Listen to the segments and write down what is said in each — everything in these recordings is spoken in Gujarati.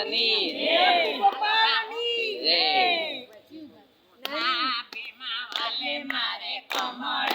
ભગવાની ભગવાની ના પ્રેમા વાલે મારે કમળ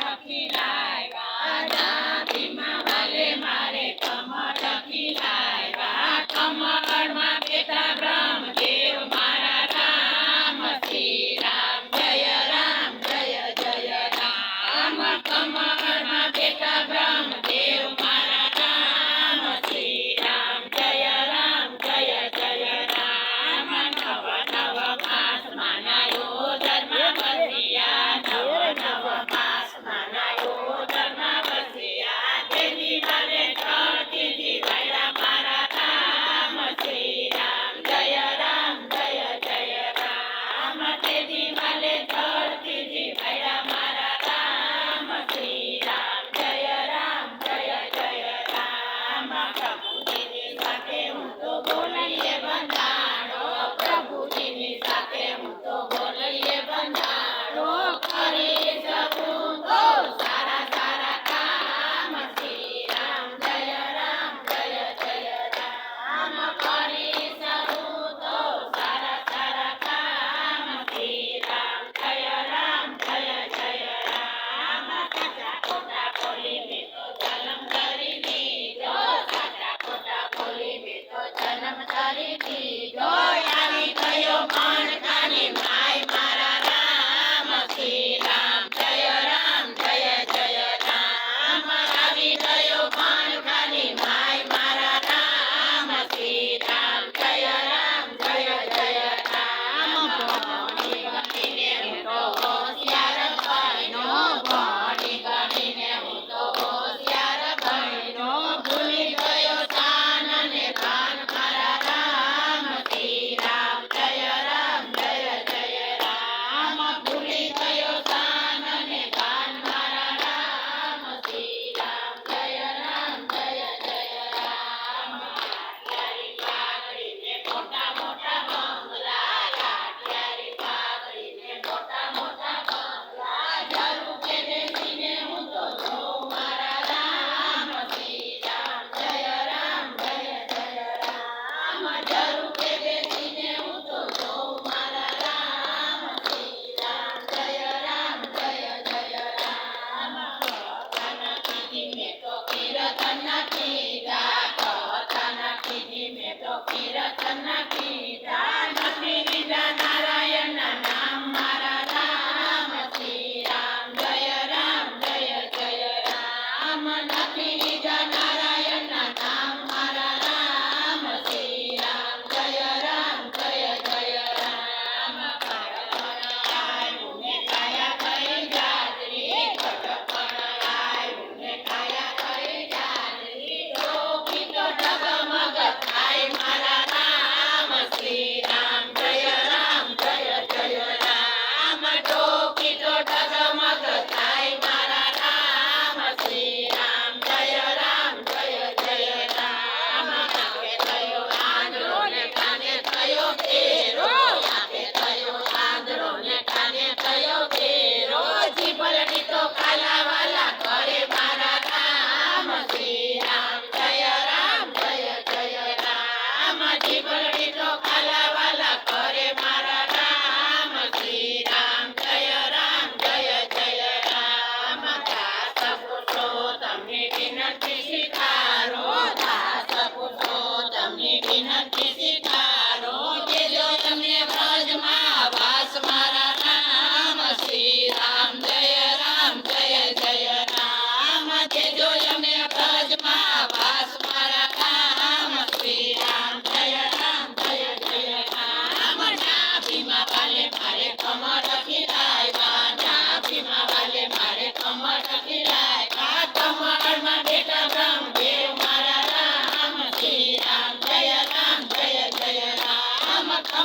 Ramana Kiri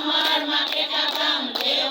আমার মাকে ডাকাম দেও